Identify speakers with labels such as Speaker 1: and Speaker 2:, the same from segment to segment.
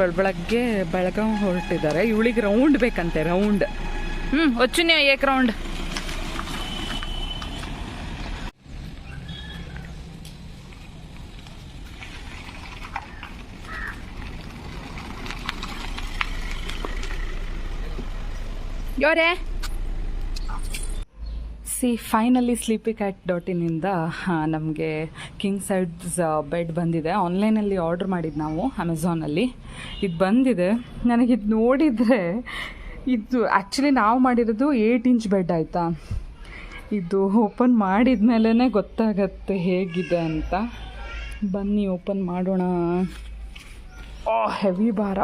Speaker 1: ಬೆಳ ಬೆಳಗ್ಗೆ ಬೆಳಗಾವ್ ಹೊರಟಿದ್ದಾರೆ. ಇವಳಿಗೆ ರೌಂಡ್ ಬೇಕಂತೆ ರೌಂಡ್ ಹ್ಮ್ ಒಚ್ಚುನೇ ಏಕ್ ರೌಂಡ್ ಯೋರೇ? C finally sleepy cat dot ಇನ್ನಿಂದ ನಮಗೆ ಕಿಂಗ್ ಸೈಡ್ಸ್ ಬೆಡ್ ಬಂದಿದೆ. ಆನ್ಲೈನಲ್ಲಿ ಆರ್ಡ್ರ್ ಮಾಡಿದ್ದು ನಾವು ಅಮೆಝಾನಲ್ಲಿ ಇದು ಬಂದಿದೆ. ನನಗೆ ಇದು ನೋಡಿದರೆ ಇದು ಆ್ಯಕ್ಚುಲಿ ನಾವು ಮಾಡಿರೋದು ಏಯ್ಟ್ ಇಂಚ್ ಬೆಡ್ ಆಯಿತಾ? ಇದು ಓಪನ್ ಮಾಡಿದ ಮೇಲೇ ಗೊತ್ತಾಗತ್ತೆ ಹೇಗಿದೆ ಅಂತ. ಬನ್ನಿ ಓಪನ್ ಮಾಡೋಣ. ಓ ಹೆವಿ ಭಾರ.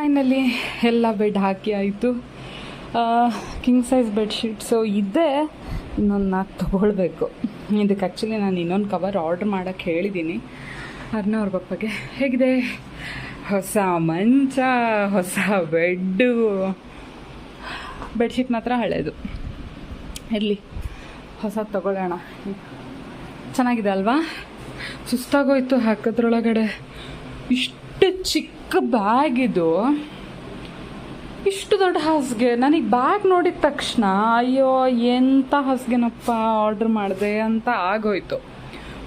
Speaker 1: ಫೈನಲಿ ಎಲ್ಲ ಬೆಡ್ ಹಾಕಿ ಆಯಿತು. ಕಿಂಗ್ ಸೈಜ್ ಬೆಡ್ಶೀಟ್ಸು ಇದೆ ಇನ್ನೊಂದು ನಾಲ್ಕು ತೊಗೊಳ್ಬೇಕು. ಇದಕ್ಕೆ ಆ್ಯಕ್ಚುಲಿ ನಾನು ಇನ್ನೊಂದು ಕವರ್ ಆರ್ಡ್ರ್ ಮಾಡೋಕ್ಕೆ ಹೇಳಿದ್ದೀನಿ ಅರ್ಣ ಅವ್ರ ಪಪ್ಪಗೆ, ಹೇಗಿದೆ? ಹೊಸ ಮಂಚ, ಹೊಸ ಬೆಡ್ಡು ಬೆಡ್ಶೀಟ್ ಮಾತ್ರ ಹಳೇದು. ಇರಲಿ, ಹೊಸ ತಗೊಳ್ಳೋಣ. ಚೆನ್ನಾಗಿದೆ ಅಲ್ವಾ? ಸುಸ್ತಾಗೋಯ್ತು ಹಾಕೋದ್ರೊಳಗಡೆ. ಇಷ್ಟು ಚಿಕ್ಕ ಬ್ಯಾಗ್ ಇದು. ಇಷ್ಟು ದೊಡ್ಡ ಹಾಸಿಗೆ. ನನಗೆ ಬ್ಯಾಗ್ ನೋಡಿದ ತಕ್ಷಣ, ಅಯ್ಯೋ ಎಂಥ ಹಾಸಿಗೆನಪ್ಪ ಆರ್ಡ್ರ್ ಮಾಡಿದೆ ಅಂತ ಆಗೋಯ್ತು.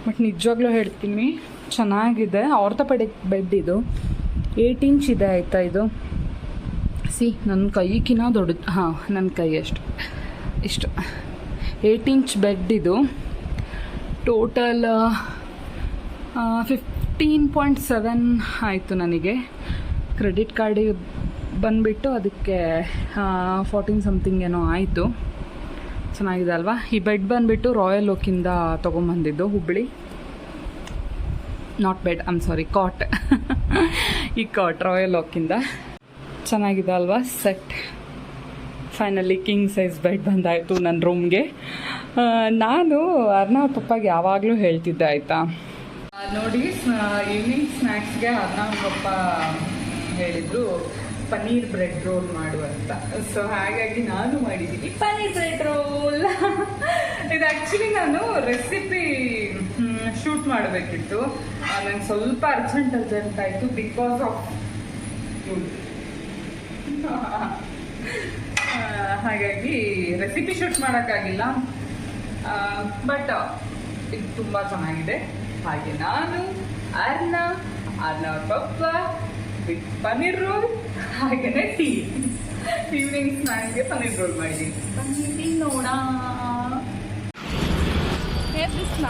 Speaker 1: ಬಟ್ ನಿಜವಾಗ್ಲೂ ಹೇಳ್ತೀನಿ, ಚೆನ್ನಾಗಿದೆ. ಆರ್ಥೋಪೆಡಿಕ್ ಬೆಡ್ ಇದು. ಏಯ್ಟ್ ಇಂಚ್ ಇದೆ ಆಯಿತಾ ಇದು. ಸಿ ನನ್ನ ಕೈಕಿನ ದೊಡ್ಡದು ಹಾಂ ನನ್ನ ಕೈ ಅಷ್ಟು. ಇಷ್ಟು. ಏಯ್ಟ್ ಇಂಚ್ ಬೆಡ್ ಇದು. ಟೋಟಲ್ ಫಿಫ್ಟೀನ್ ಪಾಯಿಂಟ್ ಸೆವೆನ್ ಆಯಿತು ನನಗೆ. ಕ್ರೆಡಿಟ್ ಕಾರ್ಡಿಗೆ ಬಂದುಬಿಟ್ಟು ಅದಕ್ಕೆ ಫೋರ್ಟೀನ್ ಸಮಥಿಂಗ್ ಏನೋ ಆಯಿತು. ಚೆನ್ನಾಗಿದೆ ಅಲ್ವಾ? ಈ ಬೆಡ್ ಬಂದುಬಿಟ್ಟು ರಾಯಲ್ ಓಕಿಂದ ತೊಗೊಂಬಂದಿದ್ದು Hubballi not bed I'm sorry cot ಈ ಕಾಟ್ ರಾಯಲ್ ಓಕಿಂದ. ಚೆನ್ನಾಗಿದೆ ಅಲ್ವಾ? Set finally king size bed ಬಂದಾಯಿತು ನನ್ನ ರೂಮ್ಗೆ ನಾನು ಅರ್ನಾ ಪಪ್ಪಾಗೆ ಯಾವಾಗಲೂ ಹೇಳ್ತಿದ್ದೆ, ಆಯಿತಾ? ನೋಡಿ ಈವ್ನಿಂಗ್ ಸ್ನ್ಯಾಕ್ಸ್ಗೆ ಪಪ್ಪ ಹೇಳಿದ್ರು, ಪನ್ನೀರ್ ಬ್ರೆಡ್ ರೋಲ್ ಮಾಡುವಂತ ಸೊ ಹಾಗಾಗಿ ನಾನು ಮಾಡಿದ್ದೀನಿ ಪನ್ನೀರ್ ಬ್ರೆಡ್ ರೋಲ್ ಇದು ಆ್ಯಕ್ಚುಲಿ ನಾನು ರೆಸಿಪಿ ಶೂಟ್ ಮಾಡಬೇಕಿತ್ತು. ನಂಗೆ ಸ್ವಲ್ಪ ಅರ್ಜೆಂಟ್ ಅರ್ಜೆಂಟ್ ಆಯಿತು ಬಿಕಾಸ್ ಆಫ್ ಹಾಗಾಗಿ ರೆಸಿಪಿ ಶೂಟ್ ಮಾಡೋಕ್ಕಾಗಿಲ್ಲ. ಬಟ್ ಇದು ತುಂಬ ಚೆನ್ನಾಗಿದೆ. ಹಾಗೆ ನಾನು ಅರ್ನ ಅರ್ನ ಪಪ್ಪ ವಿತ್ ಪನ್ನೀರ್ ರೋಲ್ ಹಾಗೆಯೇ ಟೀ ಈವ್ನಿಂಗ್ ಸ್ನ್ಯಾಕ್ಗೆ ಪನ್ನೀರ್ ರೋಲ್ ಮಾಡಿ ಪನ್ನೀರ್ ಟೀ ನೋಡ. ಬಿಸ್ಲ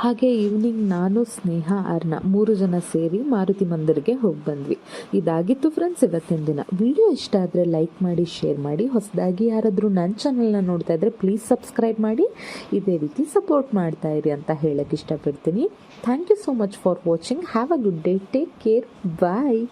Speaker 2: ಹಾಗೆ ಈವ್ನಿಂಗ್ ನಾನು, ಸ್ನೇಹ ಅರ್ಣ ಮೂರು ಜನ ಸೇರಿ ಮಾರುತಿ ಮಂದಿರ್ಗೆ ಹೋಗಿ ಬಂದ್ವಿ. ಇದಾಗಿತ್ತು ಫ್ರೆಂಡ್ಸ್ ಇವತ್ತಿನ ದಿನ. ವಿಡಿಯೋ ಇಷ್ಟ ಆದರೆ ಲೈಕ್ ಮಾಡಿ ಶೇರ್ ಮಾಡಿ. ಹೊಸದಾಗಿ ಯಾರಾದರೂ ನನ್ನ ಚಾನಲ್ನ ನೋಡ್ತಾ ಇದ್ದರೆ ಪ್ಲೀಸ್ ಸಬ್ಸ್ಕ್ರೈಬ್ ಮಾಡಿ. ಇದೇ ರೀತಿ ಸಪೋರ್ಟ್ ಮಾಡ್ತಾ ಇರಿ ಅಂತ ಹೇಳಕ್ಕೆ ಇಷ್ಟಪಡ್ತೀನಿ. Thank you so much for watching have a good day take care bye